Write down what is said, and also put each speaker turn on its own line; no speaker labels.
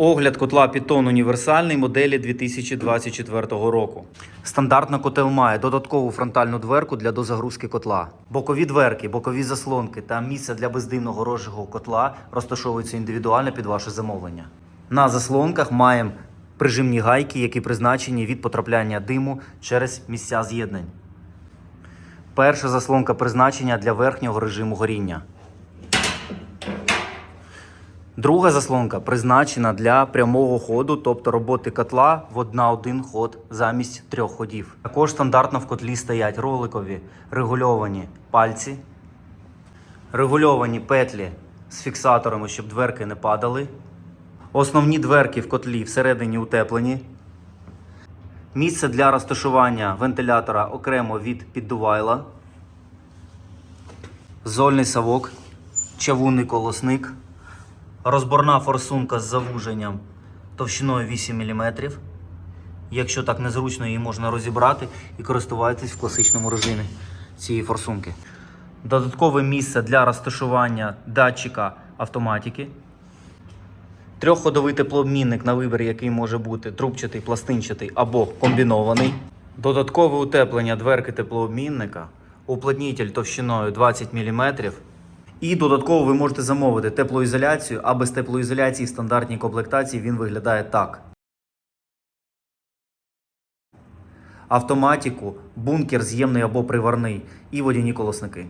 Огляд котла Python універсальний моделі 2024 року. Стандартно котел має додаткову фронтальну дверку для дозагрузки котла. Бокові дверки, бокові заслонки та місце для бездимного розжигу котла розташовуються індивідуально під ваше замовлення. На заслонках маємо прижимні гайки, які призначені від потрапляння диму через місця з'єднань. Перша заслонка призначення для верхнього режиму горіння. Друга заслонка призначена для прямого ходу, тобто роботи котла в одна один ход замість трьох ходів. Також стандартно в котлі стоять роликові регульовані пальці, регульовані петлі з фіксаторами, щоб дверки не падали. Основні дверки в котлі всередині утеплені. Місце для розташування вентилятора окремо від піддувайла. Зольний совок, чавунний колосник, розборна форсунка з завуженням товщиною 8 мм. Якщо так незручно, її можна розібрати і користуватись в класичному режимі цієї форсунки. Додаткове місце для розташування датчика автоматики. Трьохходовий теплообмінник на вибір, який може бути трубчатий, пластинчатий або комбінований. Додаткове утеплення дверки теплообмінника, уплотнітель товщиною 20 мм. І додатково ви можете замовити теплоізоляцію, а без теплоізоляції в стандартній комплектації він виглядає так. Автоматику, бункер з'ємний або приварний і водяні колосники.